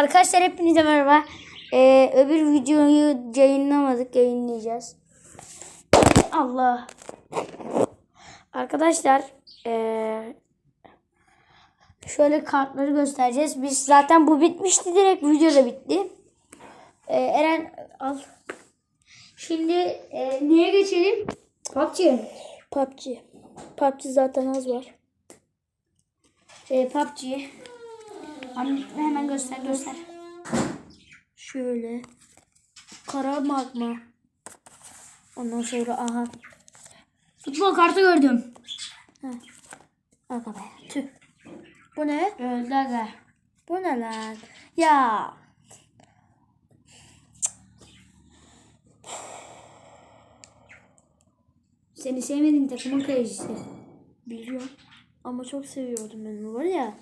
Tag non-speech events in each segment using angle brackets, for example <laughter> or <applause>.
Arkadaşlar hepinize merhaba. Ee, öbür videoyu yayınlamadık. Yayınlayacağız. Allah. Arkadaşlar ee, şöyle kartları göstereceğiz. Biz zaten bu bitmişti. Direkt video da bitti. Ee, Eren al. Şimdi ee, neye geçelim? PUBG. PUBG. PUBG zaten az var. Ee, PUBG. Hemen- Hemen göster göster. Şöyle. Kara magma. Ondan sonra aha. Futbol kartı gördüm. Aga be. Tüh. Bu ne? Öldü aga. Bu ne lan? Ya. Seni sevmediğin takımın kalecisi. Biliyorum. Ama çok seviyordum ben var ya.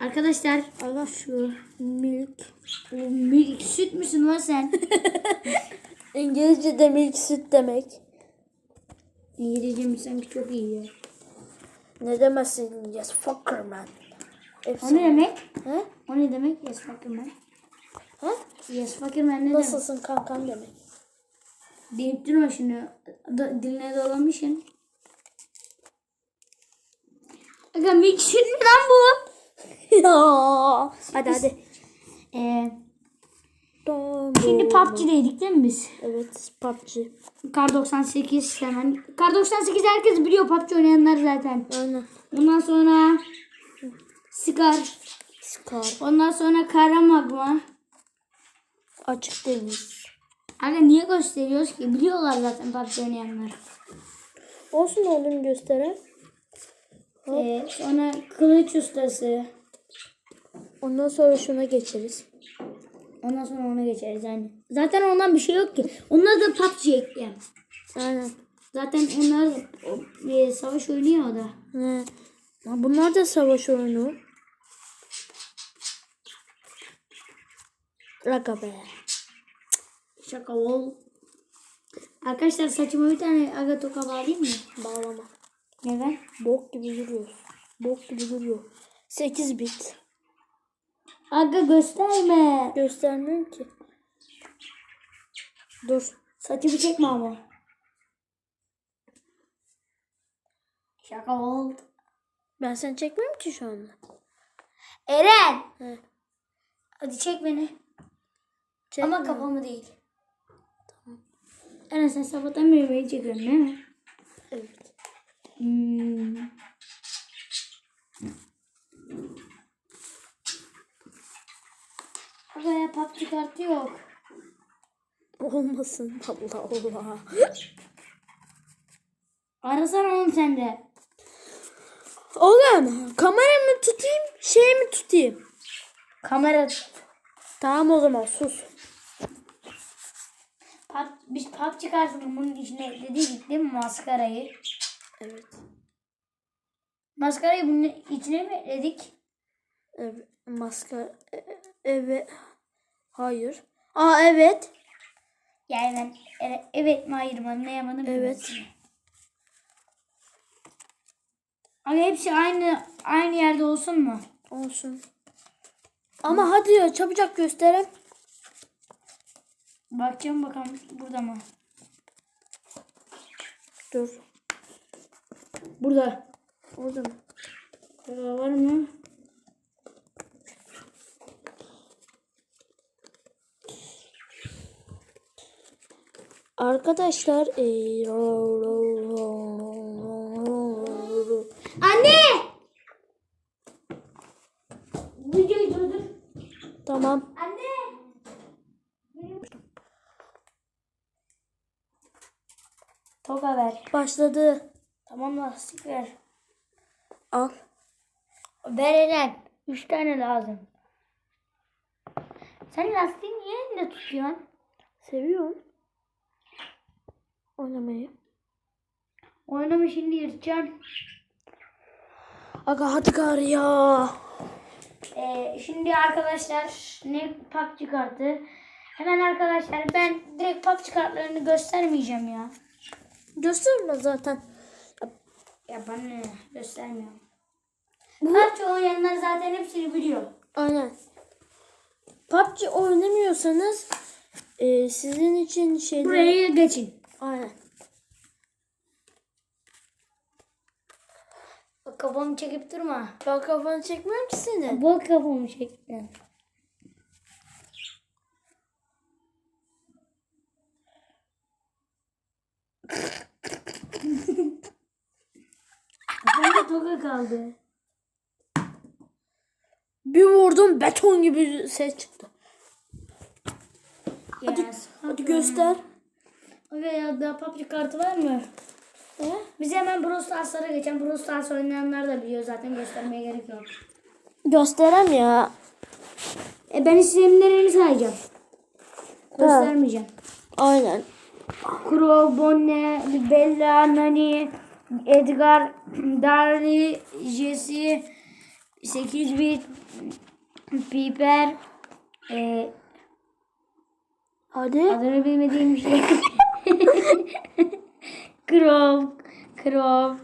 Arkadaşlar Aga şu milk. o milk süt müsün lan sen? <laughs> İngilizce'de milk süt demek. İngilizcem sanki çok iyi ya. Ne demezsin? Yes fucker man. O Hepsi. ne demek? He? O ne demek? Yes fucker man. He? Yes fucker man ne demek? Nasılsın kankam demek. Deyip durma şimdi. Da, diline dolamışsın. Aga milk süt mü lan bu? <laughs> Hadi hadi. Ee, şimdi PUBG'deydik değil mi biz? Evet PUBG. Kar 98 hemen. Kar 98 herkes biliyor PUBG oynayanlar zaten. Aynen. Ondan sonra Scar. Scar. Ondan sonra Kara Magma. Açık deniz. Aga niye gösteriyoruz ki? Biliyorlar zaten PUBG oynayanlar. Olsun oğlum gösteren. Ee, sonra Kılıç Ustası. Ondan sonra şuna geçeriz. Ondan sonra ona geçeriz yani. Zaten ondan bir şey yok ki. Onlar da PUBG ekleyen. Aynen. Zaten onlar da o, e, savaş oynuyor da. Ha, bunlar da savaş oyunu. Aga be. Şaka ol. Arkadaşlar saçıma bir tane aga toka bağlayayım mı? Bağlama. Neden? Bok gibi duruyor. Bok gibi duruyor. 8 bit. Aga gösterme. Göstermiyorum ki. Dur. Saçımı çekme ama. Şaka oldu. Ben seni çekmiyorum ki şu anda. Eren. He. Hadi çek beni. Çekme. Ama kafamı değil. Tamam. Eren sen sabahtan beri beni çekiyorsun değil mi? Evet. Hmm. Aga ya PUBG kartı yok. Olmasın. Allah Allah. Arasana oğlum sen de. Oğlum kameramı mı tutayım şey mi tutayım? Kamera Tamam o zaman sus. Pub, biz PUBG kartını bunun içine ekledik değil mi maskarayı? Evet. Maskarayı bunun içine mi ekledik? Evet. Maskara. e- Evet. Hayır. Aa evet. Yani ben e- evet mi hayır mı anlayamadım. Evet. Ama hepsi aynı aynı yerde olsun mu? Olsun. Ama hadi ya çabucak gösterelim. Bakacağım bakalım burada mı? Dur. Burada. Orada mı? Burada var mı? Arkadaşlar eee, Anne! Videoyu durdur. Tamam. Anne! Toka ver. Başladı. Tamam lastik ver. Al. Ver Eren. Üç tane lazım. Sen lastiği niye elinde tutuyorsun? Seviyorum. Oynamayı. Oynama şimdi yırtacaksın. Aga hadi gari ya. Ee, şimdi arkadaşlar ne PUBG kartı. Hemen arkadaşlar ben direkt PUBG kartlarını göstermeyeceğim ya. Gösterme zaten. Ya ben ne göstermiyorum. PUBG oynayanlar zaten hepsini biliyor. Aynen. PUBG oynamıyorsanız e, sizin için şeyde... Buraya geçin. Aynen. Bak kafamı çekip durma. Ben kafanı çekmem ki senin. Bak kafamı çektim. Kafamda toka kaldı. Bir vurdum beton gibi ses çıktı. Hadi, Yes. hadi göster. Aga ya daha PUBG kartı var mı? Ne? Biz hemen Brawl Stars'lara geçen Brawl Stars oynayanlar da biliyor zaten göstermeye gerek yok. Gösterem ya. E ben isimlerini sayacağım. Göstermeyeceğim. Aynen. Crow, Bonne, Bella, Nani, Edgar, Darly, Jesse, 8 bit, Piper, e, Hadi. adını bilmediğim şey. <laughs> Crow, Crow,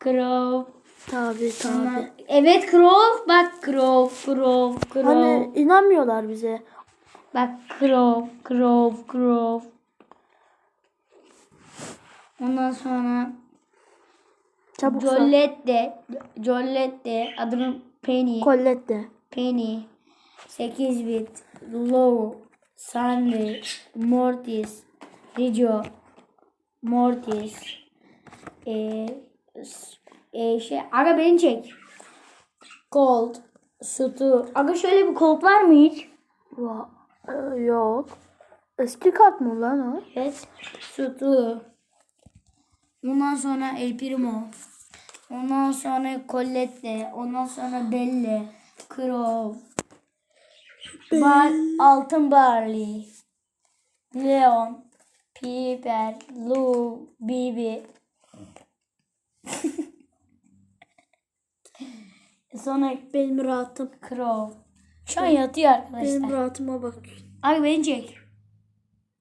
Crow. Tabi tabi. Evet Crow, bak Crow, Crow, Crow. Hani inanmıyorlar bize. Bak Crow, Crow, Crow. Ondan sonra Çabuk sor. Jolette, Jolette, adını Penny, Colette. Penny, 8 bit, Low, Sandy, Mortis, Rijo, Mortis, e, e, şey, aga beni çek. Cold, Sutu. Aga şöyle bir Cold var mı hiç? Va Ee, yok. Eski kart mı lan o? Evet. Sutu. Ondan sonra El Primo. Ondan sonra Colette. Ondan sonra Belle. Crow. Bar, Altın Barley. Leon. Piper. Lou. Bibi. <laughs> sonra Benim rahatım. Crow. Şu an yatıyor Benim arkadaşlar. rahatıma bak. Abi beni çek.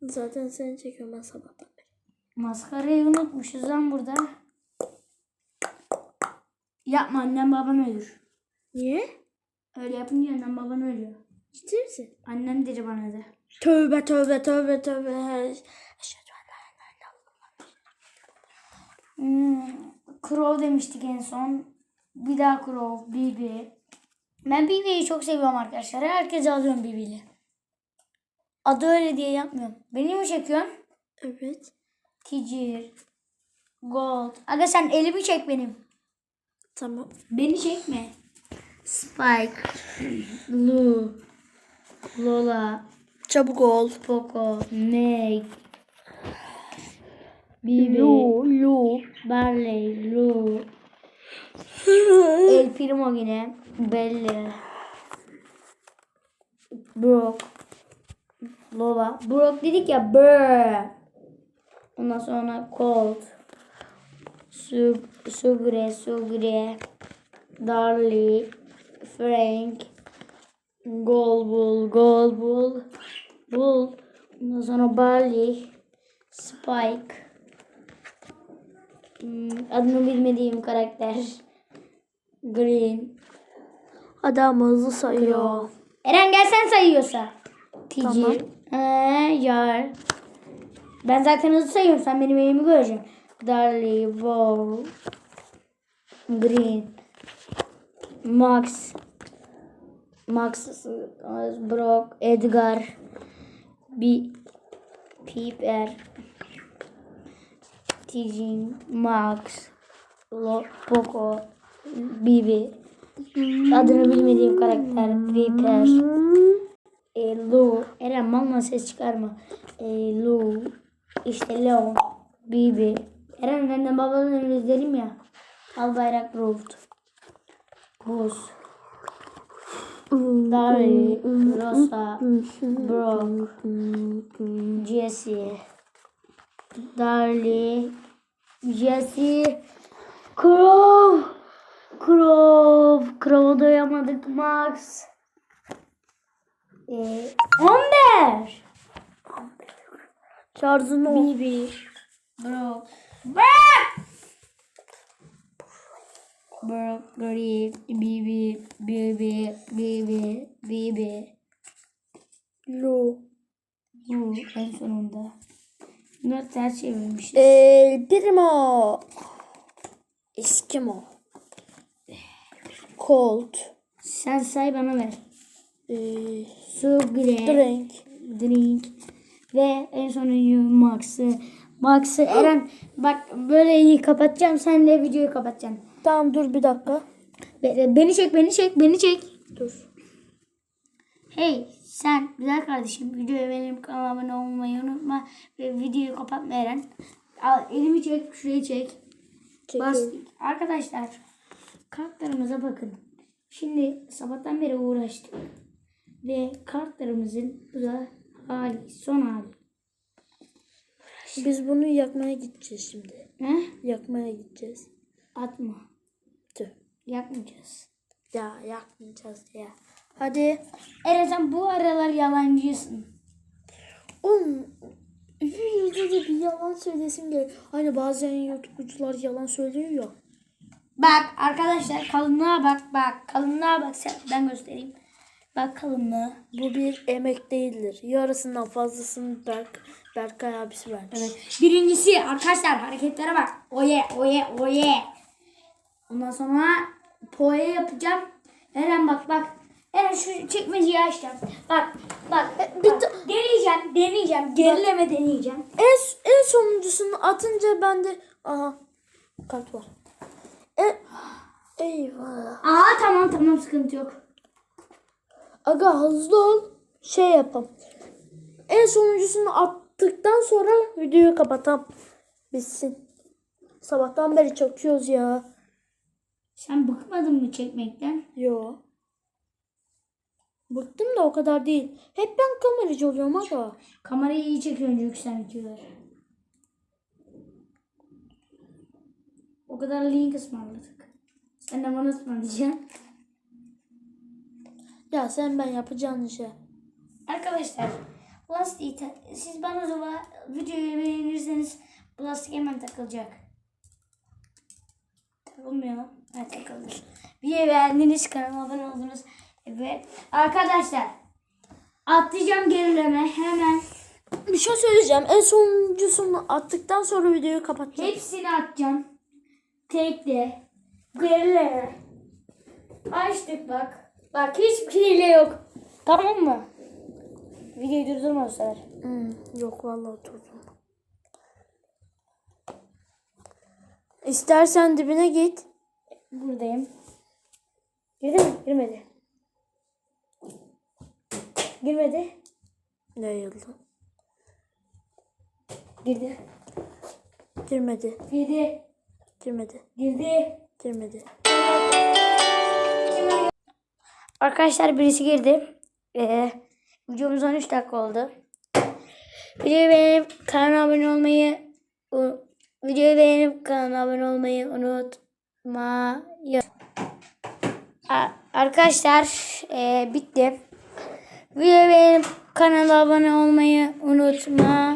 Zaten seni çekiyorum ben sabahtan beri. Maskarayı unutmuşuz lan burada. Yapma annem baban ölür. Niye? Öyle yapınca annem baban ölüyor. Ciddi misin? Annem dedi bana da. Tövbe tövbe tövbe tövbe. Hmm, Crow demiştik en son. Bir daha Crow, Bibi. Ben Bibi'yi çok seviyorum arkadaşlar. Herkese alıyorum Bibi'li. Adı öyle diye yapmıyorum. Beni mi çekiyorsun? Evet. Ticir. Gold. Aga sen elimi çek benim. Tamam. Beni çekme. Spike. Lu. Lola. Çabuk ol. Poco. Meg. Bibi. Lu lu. Barley. Lu. El Primo yine. Belli. Brock. Lola. Brock dedik ya. Brr. Ondan sonra Colt. Sug Sugre. Sugre. Darly. Frank. Golbull. Golbull. Bull. Ondan sonra Barley. Spike. Hmm, adını bilmediğim karakter. Green. Adam hızlı sayıyor. Eren gel sen sayıyorsa. Ticir. Tamam. Ee, yar. Ben zaten hızlı sayıyorum. Sen benim elimi göreceksin. Darly, Wow. Green. Max. Max. Brock. Edgar. B. Piper. Tijin. Max. Poco. Bibi. Adını bilmediğim karakter. Piper. E, Lu. Eren malma ses çıkarma. E, Lu. İşte Leon. Bibi. Eren annem babanın önünü izledim ya. Al bayrak Root. Buz. Dari. Rosa. Brock. Jesse. Darly. Jesse. Crow. Crow. Crow'a doyamadık Max. Ee, Amber. Ol. Bibi. Bro. Bırak. Burberry, BB, BB, BB, BB. Lo. Bu en sonunda. Bunlar ters çevirmişiz. El Primo. Eskimo. Colt. Sen say bana ver. Ee, Su, bile, drink. drink ve en sonuncu Max'ı. Max'ı Eren bak böyle iyi kapatacağım. Sen de videoyu kapatacaksın. Tamam dur bir dakika. Be- Beni çek, beni çek, beni çek. Dur. Hey sen güzel kardeşim videoya benim kanalıma abone olmayı unutma ve videoyu kapatma Eren. Al, elimi çek şurayı çek. Bas. Arkadaşlar kartlarımıza bakın. Şimdi sabahtan beri uğraştık. Ve kartlarımızın bu da hali son hali. Biz bunu yakmaya gideceğiz şimdi. He? Yakmaya gideceğiz. Atma. Yakmayacağız. Ya yakmayacağız ya. Hadi. Eren sen bu aralar yalancısın. Oğlum de bir yalan söylesin gel. Hani bazen YouTube'cular yalan söylüyor ya. Bak arkadaşlar kalınlığa bak bak kalınlığa bak sen ben göstereyim. Bak kalınlığı. Bu bir emek değildir. Yarısından fazlasını Berk, Berkay abisi vermiş. Evet. Birincisi arkadaşlar hareketlere bak. Oye oye oye. Ondan sonra poye yapacağım. Eren bak bak. Eren şu çekmeceyi açacağım. Bak bak. bir bak. deneyeceğim deneyeceğim. Gerileme deneyeceğim. En, en sonuncusunu atınca ben de... Aha kart var. E, eyvah. Aa tamam tamam sıkıntı yok. Aga hızlı ol. Şey yapalım. En sonuncusunu attıktan sonra videoyu kapatam. Bitsin. Sabahtan beri çakıyoruz ya. Sen bıkmadın mı çekmekten? Yo. Bıktım da o kadar değil. Hep ben kameracı oluyorum aga. Kamerayı iyi çünkü sen videoları. O kadar link ısmarladık. Sen de bana ısmarlayacaksın. Ya sen ben yapacağın işe. Arkadaşlar plastiği ta- siz bana da videoyu beğenirseniz plastik hemen takılacak. Takılmıyor lan. Ha takıldı. Videoyu beğendiniz kanalıma abone oldunuz. Evet. Arkadaşlar atlayacağım gerileme hemen. Bir şey söyleyeceğim. En sonuncusunu attıktan sonra videoyu kapatacağım. Hepsini atacağım. Tekle. Gerileme. Açtık bak. Bak hiçbir hile yok. Tamam mı? Videoyu durdurma bu sefer. Hmm, yok vallahi oturdum. İstersen dibine git. Buradayım. Girdi mi? Girmedi. Girmedi. Ne yıldı? Girdi. Girmedi. Girdi. Girmedi. Girdi. Girmedi. Arkadaşlar birisi girdi. Ee, videomuz 13 dakika oldu. Videoyu beğenip kanala abone olmayı videoyu beğenip kanala abone olmayı unutmayın. Arkadaşlar ee, bitti. Videoyu beğenip kanala abone olmayı unutmayın.